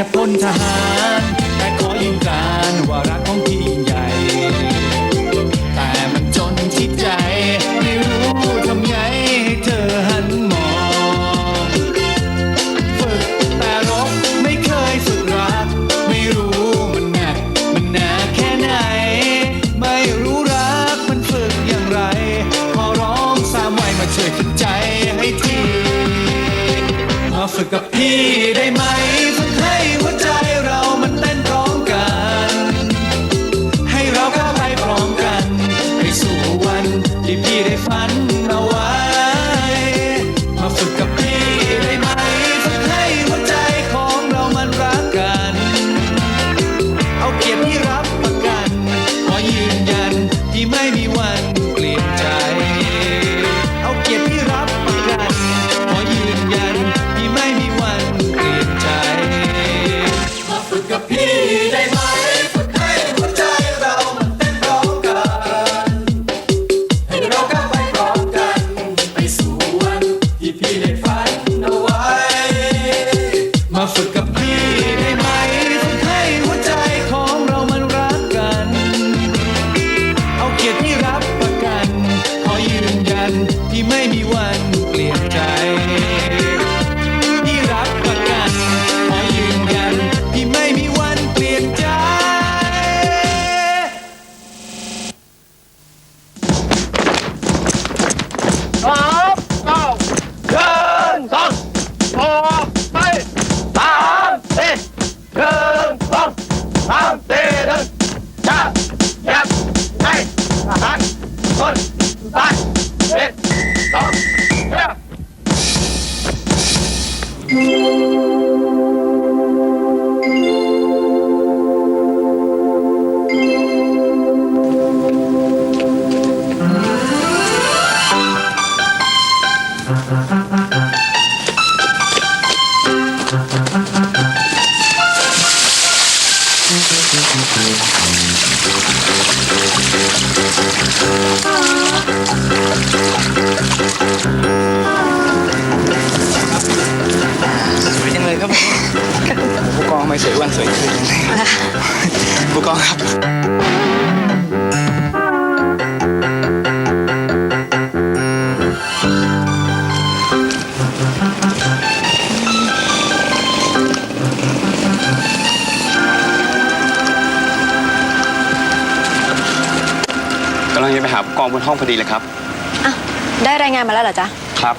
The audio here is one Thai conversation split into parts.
ค่พลทหาร แต่ขอยืนการว่ารักของพี่ยิ่งใหญ่ แต่มันจนที่ใจ ไม่รู้ทำไงให้เธอหันมองฝึกแต่รบไม่เคยฝึกรัก ไม่รู้มันหนัก มันหนาแค่ไหน ไม่รู้รักมันฝึกอย่างไร ขอร้องสามวัยมาช่วยฝึกใจให้ที มาฝึกกับพี่ได้ไหมฝึกให้หัวใจ จ้ สวยจังเลยครับผมผู้กองไม่สวยวันสวยคืนจังเลยผู้กองครับกำ ลังจะไปหาผู้กองบนห้องพอดีเลยครับ อะ ได้รายงานมาแล้วเหรอจ๊ะ ครับ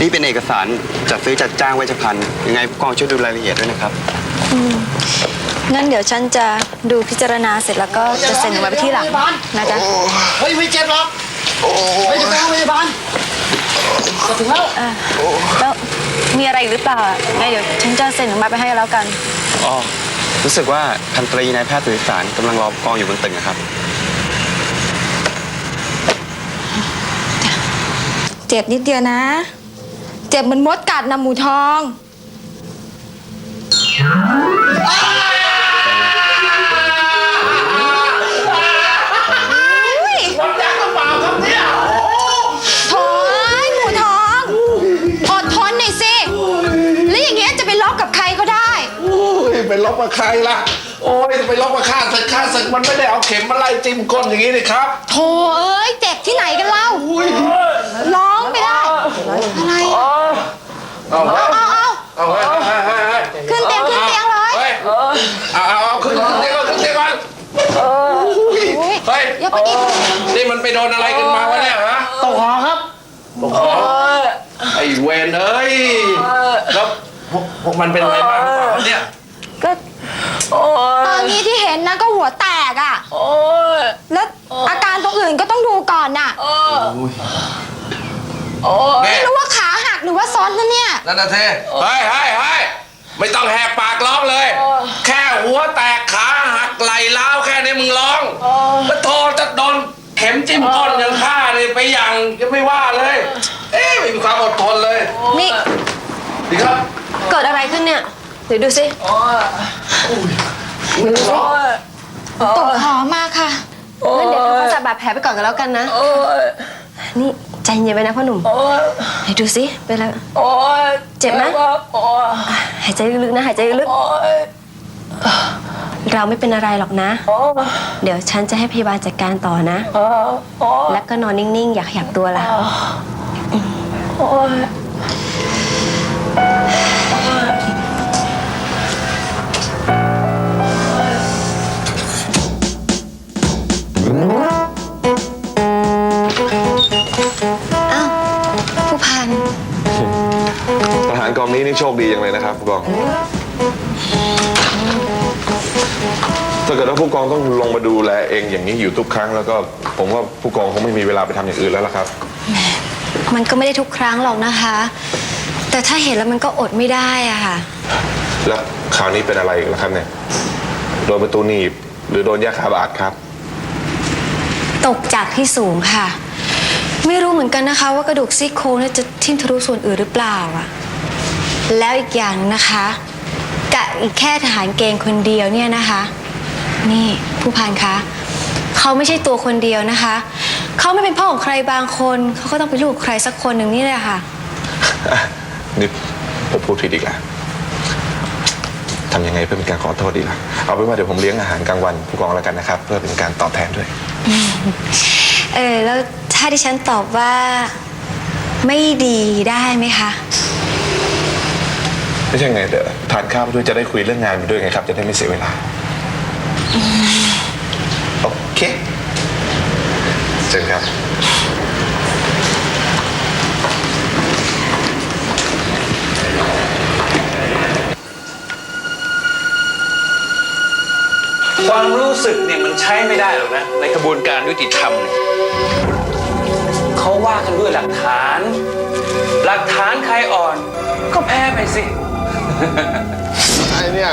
นี่เป็นเอกสารจัดซื้อจัดจ้างเวชภัณฑ์ยังไงผู้กองช่วยดูรายละเอียดด้วยนะครับงั้นเดี๋ยวฉันจะดูพิจารณาเสร็จแล้วก็จะเซ็นไว้ที่หลังนะจ๊ะ เฮ้ยไม่เจ็บหรอกไม่จะไปโรงพยาบาลจะถึงแล้วอะแล้วมีอะไรอีกหรือเปล่าอะงั้นเดี๋ยวฉันจะเซ็นออกมาไปให้แล้วกัน อ๋อ รู้สึกว่าพันตรีนายแพทย์สุริสารกำลังรอผู้กองอยู่บนตึกนะครับ เจ็บนิดเดียวนะ เจ็บเหมือนมดกัดนะหมูทองอยากกระเป๋าครับเนี่ย โถยหมูทอง อดทนหน่อยสิ แล้วอย่างเงี้ยจะไปล็อกกับใครก็ได้ โอ้ยไปลบกับใครล่ะ โอ้ยไปลบกับข้าศึกข้าศึกมันไม่ได้เอาเข็มมาไล่จิ้มก้นอย่างนี้นี่ครับ โถเอ้ยเจ็บที่ไหนกันเล่าร้อ งไม่ได้อะไรเอาเฮ้ยเอาเอาเอาเฮ้ยเฮ้ยเฮ้ยเฮ้ยขึ้นเตียงขึ้นเตียงเลยเฮ้ยเอาเอาเอาขึ้นขึ้นเตียงก่อนขึ้นเตียงก่อนอุ๊ยเฮ้ยอย่าไปอีกนี่มันไปโดนอะไรกันมาวะเนี่ยฮะตกหอครับตกคอไอ้เวนเอ้ยแล้วพวกพวกมันเป็นอะไรบ้างหรือเปล่าเนี่ยก็ตอนนี้ที่เห็นนะก็หัวแตกอะแล้วอาการตรงอื่นก็ต้องดูก่อนน่ะ แม่ ไม่รู้ว่าขาหักหรือว่าซ้อนนะเนี่ย นันทเทเฮ้ยเฮ้ยเฮ้ยไม่ต้องแหกปากร้องเลยแค่หัวแตกขาหักไหลล้าวแค่นี้มึงร้องแล้วโทรจะโดนเข็มจิ้มก้นอย่างข้าเลยไปอย่างจะไม่ว่าเลย เอ๊ะไม่มีความอดทนเลยนี่ดีครับเกิดอะไรขึ้นเนี่ย เดี๋ยวดูสิตกหอมมาค่ะ งั้นเดี๋ยวทำความสะอาดบาดแผลไปก่อนกันแล้วกันนะ นี่ใจเย็นไปนะพ่อหนุ่มไหนดูสิเป็นอะไรเจ็บไหมหายใจลึกๆนะหายใจลึกๆเราไม่เป็นอะไรหรอกนะ เดี๋ยวฉันจะให้พยาบาลจัดการต่อนะ แล้วก็นอนนิ่งๆ อย่าขยับตัวล่ะ นี้นี่โชคดีอย่างเลยนะครับผู้กอง ถ้าเกิดว่าผู้กองต้องลงมาดูแลเองอย่างนี้อยู่ทุกครั้ง แล้วก็ผมว่าผู้กองคงไม่มีเวลาไปทำอย่างอื่นแล้วล่ะครับ มันก็ไม่ได้ทุกครั้งหรอกนะคะ แต่ถ้าเห็นแล้วมันก็อดไม่ได้อะค่ะ แล้วคราวนี้เป็นอะไรอีกแล้วครับเนี่ย โดนประตูหนีบหรือโดนยาขาบาดครับ ตกจากที่สูงค่ะ ไม่รู้เหมือนกันนะคะ ว่ากระดูกซี่โครงเนี่ยจะทิ่มทะลุส่วนอื่นหรือเปล่าอะ แล้วอีกอย่างนะคะกะอีกแค่ทหารเกณฑ์คนเดียวเนี่ยนะคะ นี่ผู้พันคะเขาไม่ใช่ตัวคนเดียวนะคะ เขาไม่เป็นพ่อของใครบางคนเขาก็ต้องเป็นลูกของใครสักคนหนึ่งนี่แหละค่ะนี่ผมพูดผิดอีกแล้วทำยังไงเพื่อเป็นการขอโทษดีล่ะ เอาเป็นว่าเดี๋ยวผมเลี้ยงอาหารกลางวันผู้กองแล้วกันนะครับ เพื่อเป็นการตอบแทนด้วย เออแล้วถ้าดิฉันตอบว่าไม่ดีได้ไหมคะ ไม่ใช่ไงเดี๋ยวทานข้าวไปด้วยจะได้คุยเรื่องงานไปด้วยไงครับ จะได้ไม่เสียเวลา โอเคเจอกันครับ ความรู้สึกเนี่ยมันใช้ไม่ได้หรอกนะ ในกระบวนการยุติธรรมเนี่ยเขาว่ากันด้วยหลักฐาน หลักฐานใครอ่อน ก็แพ้ไปสิ ไอ้เนี่ย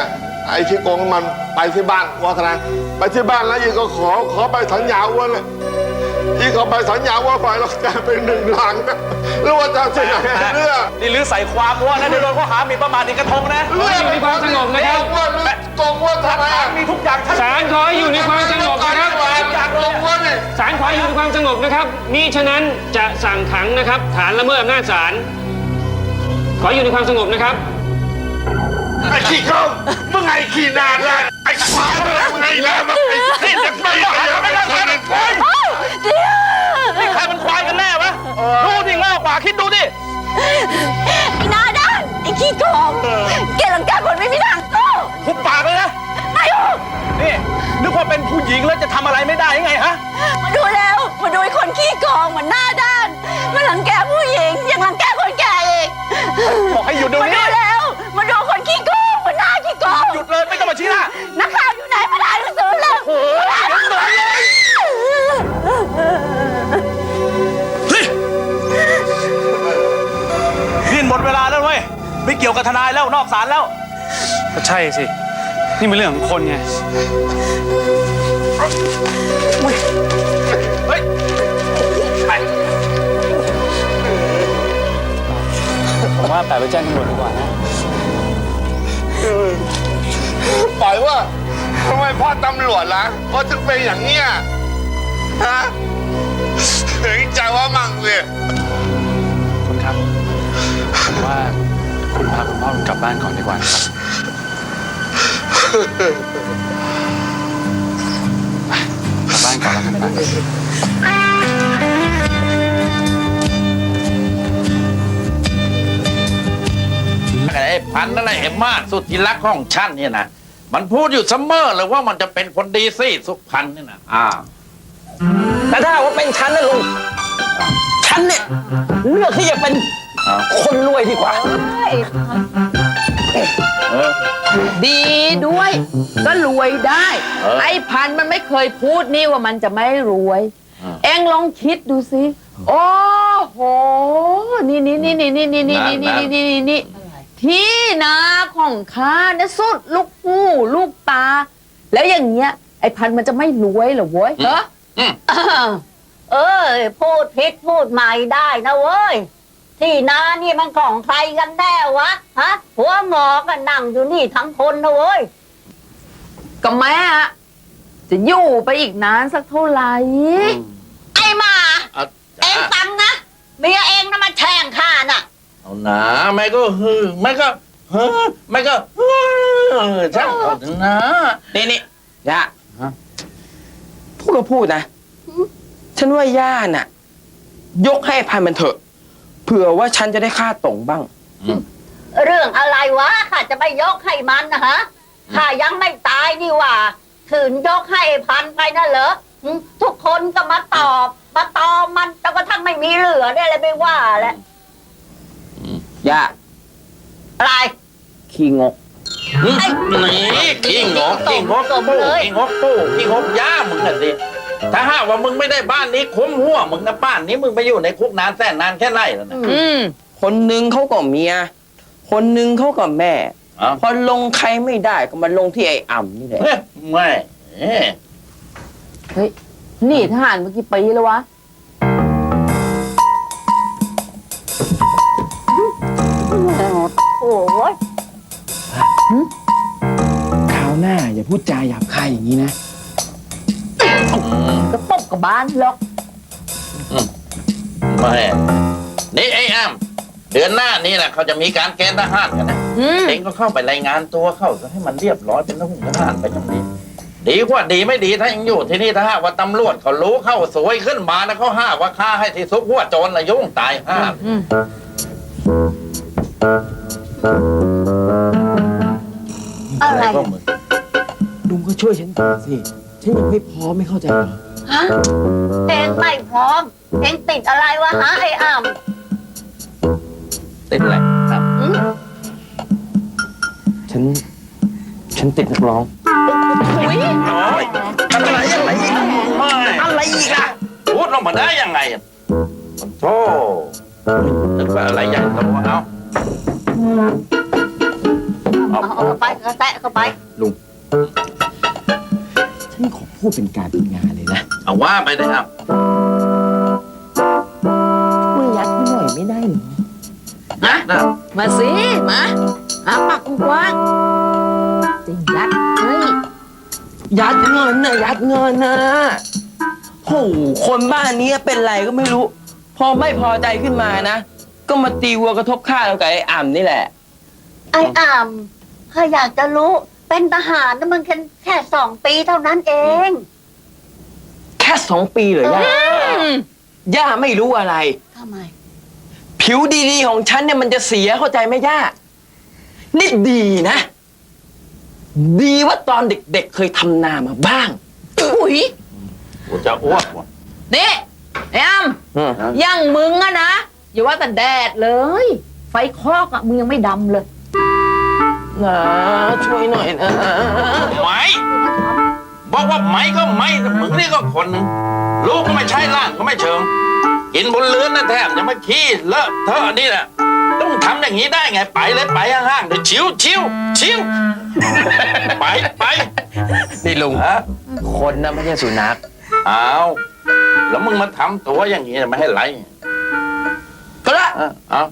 ไอ้ที่โกงมันไปที่บ้านวัฒนาไปที่บ้านแล้วอีกก็ขอขอไปสัญญาอ้วนเลยอีกก็ไปสัญญาว่าฝ่ายเราจะเป็นหนึ่งหลังนะหรือว่าจะเสียเรื่องนี่ลือใส่ความว่านะเดี๋ยวโดนข้อหาหมิ่นประมาทในกระทงนะเรื่องมีความสงบนะครับว่าโกงว่าทำไมอะมีทุกอย่างชัดศาลขอให้อยู่ในความสงบนะครับอยากโกงว่าเนี่ยศาลขอให้อยู่ในความสงบนะครับมิฉะนั้นจะสั่งขังนะครับ ฐานละเมิดอำนาจศาลขออยู่ในความสงบนะครับ ไอ้ขี้เข้ามึงไอ้ขี้นาได้ไอ้ควายมึงไอ้แล้วมึงไอ้ขี้จะไม่ได้ไม่ได้ไม่ได้ควายนี่ใครมันควายกันแน่วะดูดิง่ากว่าคิดดูดิไอ้หน้าด้านไอ้ขี้โกงแกรังแกคนไม่มีทางสู้หุบปากเลยนะไอ้โอ้นี่นึกว่าเป็นผู้หญิงแล้วจะทำอะไรไม่ได้ยังไงฮะมาดูแล้วมาดูไอ้คนขี้โกงเหมันหน้าด้านมันรังแกผู้หญิงยังรังแกคน กี่ยวกับทนายแล้วนอกศาลแล้ว ก็ใช่สิ นี่เป็นเรื่องของคนไง เฮ้ยไปผมว่าแปะไปแจ้งตำรวจดีกว่านะ ปล่อยว่าทำไมพ่อตำรวจล่ะพ่อถึงเป็นอย่างเนี้ยฮะเห็นใจว่ามั่งเลย คุณครับผมว่าคุณ พาคุณพ่อคุณกลับบ้านก่อนดีกว่านะครับไปกลับบ้านก่อนแล้วกันไปไอ้พันธุ์นั่นแหละเอ็มมาสุดที่รักของฉันเนี่ยนะ มันพูดอยู่เสมอเลยว่ามันจะเป็นคนดีสิสุพันธุ์เนี่ยนะอ่า แต่ถ้าหากว่าเป็นฉันนะลุง ฉันเนี่ยเลือกที่จะเป็น คนรวยดีกว่า ดีด้วย ก็รวยได้เออไอ้พันธุ์มันไม่เคยพูดนี่ว่ามันจะไม่รวย เอ็งลองคิดดูสิ โอ้โห นี่นี่นี่นี่นี่นี่นี่นี่นี่นี่นี่นี่ที่นาของข้าเนี่ยสุดลูกหูลูกตาแล้วอย่างเงี้ย ไอ้พันธุ์มันจะไม่รวยเหรอเว้ยเหรอเออพูดพิษพูดใหม่ได้นะเว้ย ที่นานี่มันของใครกันแน่วะฮะหัวหมอก็นั่งอยู่นี่ทั้งคนนะเว้ยกับแม่อะจะอยู่ไปอีกนานสักเท่าไหร่ไอ้หมาเอาเองฟังนะเมียเองนะมาแช่งข้าน่ะ เอาหนาแม่ก็ฮือแม่ก็เฮ้อแม่ก็เฮ้อช่างเอาเถอะนะ นี่นี่ย่าฮะ พูดก็พูดนะ ฉันว่าย่าน่ะ ยกให้ไอ้พันมันเถอะ เผื่อว่าฉันจะได้ค่าตรงบ้าง เรื่องอะไรวะข้าจะไม่ยกให้มันนะฮะข้ายังไม่ตายนี่หว่าถืนยกให้พันไปน่ะเหรอหึทุกคนก็มาตอบ มาตอมมันจนกระทั่งไม่มีเหลือเนี่ยเลยไม่ว่าแหละย่าอะไรขี้งกไอ้นี่ขี้งกขี้งกสมปู้เลยขี้งกปู้ขี้งกย่ามึงกันสิ ถ้าหากว่ามึงไม่ได้บ้านนี้คุ้มหัวมึงนะบ้านนี้มึงไปอยู่ในคุกนานแสนนานแค่ไหนแล้วนะ อืม คนหนึ่งเขาก็เมีย คนหนึ่งเขาก็แม่เอ้าพอลงใครไม่ได้ก็มาลงที่ไอ้อ่ำนี่แหละ เฮ้ยไม่เอ้ยเฮ้ยหนี่ทหารเมื่อกี่ปีแล้ววะ โอ้ย คราวหน้าอย่าพูดจาหยาบคายอย่างนี้นะ ก็ตบกับบ้านหรอกไม่นี่ไอ้อ้ำเดือนหน้านี่แหละเขาจะมีการเกณฑ์ทหารกันนะอืมเองก็เข้าไปรายงานตัวเข้าซะให้มันเรียบร้อยเป็นทหารทหารไปอย่างนี้ดีกว่าดีไม่ดีถ้ายังอยู่ที่นี่ถ้าหากว่าตำรวจเขารู้เข้าสวยขึ้นมานะเขาห้าว่าฆ่าให้ที่ซุกหัวโจรละยุ่งตายห้าอืมอะไรพวกมึงลุงก็ช่วยฉันก่อนสิ ฉันยังไม่พร้อมไม่เข้าใจเหรอฮะเองไม่พร้อม เองติดอะไรวะฮะไอ้อ่ำติดอะไรครับหึฉัน ฉันติดนักร้องโอ้ยอะไรอะไรอีกไม่อะไรอีกล่ะพูดออกมาได้ยังไงอะมันโธ่นึกว่าอะไรใหญ่โตเอาเอาเอาเอาไปกระแตะเข้าไปฉันขอ พูดเป็นการเป็นงานเลยนะ เอาว่าไปได้ครับช่วยยัดให้หน่อยไม่ได้เหรอนะนะมาสิ มาหาปากกว้างๆสิยัดเฮ้ยยัดเงินนะยัดเงินนะโหคนบ้านนี้เป็นไรก็ไม่รู้ พอไม่พอใจขึ้นมานะ ก็มาตีวัวกระทบข้าเรากับไอ้อ่ำนี่แหละ ไอ้อ่ำข้าอยากจะรู้ เป็นทหารนะมันแค่แค่สองปีเท่านั้นเอง แค่สองปีเหรอย่า ย่าไม่รู้อะไร ทำไม ผิวดีๆของฉันเนี่ยมันจะเสียเข้าใจไหมย่า นี่ดีนะ ดีว่าตอนเด็กๆ เคยทำนามาบ้าง อุ้ยกูจะอ้วกว่ะนี่ไอ้อ้ำอย่างมึงอะนะ อย่าว่าแต่แดดเลย ไฟคอกอะมึงยังไม่ดำเลย นะช่วยหน่อยนะไหมบอกว่าไหมก็ไหมแต่มึงนี่ก็คนหนึ่งลูกก็ไม่ใช่ล่างก็ไม่เชิง กินบนเรือนนั่นแทบจะมาขี้เลอะเทอะนี่แหละต้องทำอย่างนี้ได้ไงไปเลยไปห่างๆเดี๋ยวชิวชิวชิวไปไปนี่ลุงฮะคนนะไม่ใช่สุนัขเอาแล้วมึงมาทำตัวอย่างนี้ไม่ให้ไรก็ได้อะเอา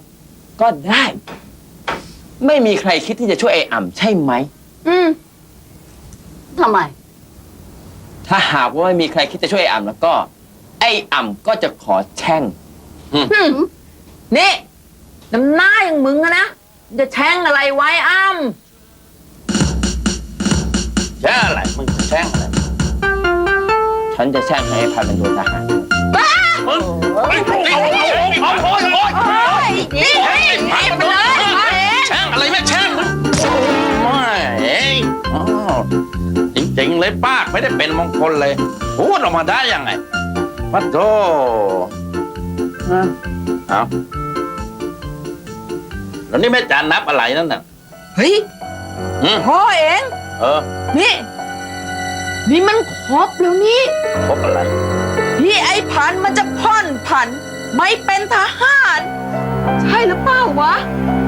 ก็ได้ ไม่มีใครคิดที่จะช่วยไอ้อ่ำใช่ไหม อืมทำไม ถ้าหากว่าไม่มีใครคิดจะช่วยไอ้อ่ำแล้วก็ ไอ้อ่ำก็จะขอแช่งนี่น้ำหน้าอย่างมึงอะนะจะแช่งอะไรไว้อ้ำแช่อะไรมึงแช่งอะไร ฉันจะแช่งให้ไอ้พันเป็นโดนทหารมึง โอ้ยโอ้ยโอ้ยโอ้ยนี่ไงนี่ไปเลย องอ้าวจริงๆเลยป้ากไม่ได้เป็นมงคลเลยพูดออกมาได้ยังไงพัดโธเอาแล้วนี่แม่จานนับอะไรนั่นน่ะเฮ้ยอืมพ่อเอง เออนี่ นี่มันครบแล้วนี่พบอะไรที่ไอ้พันธุ์มันจะพ่อนผัน ไม่เป็นทหาร ใช่หรือเปล่าวะเ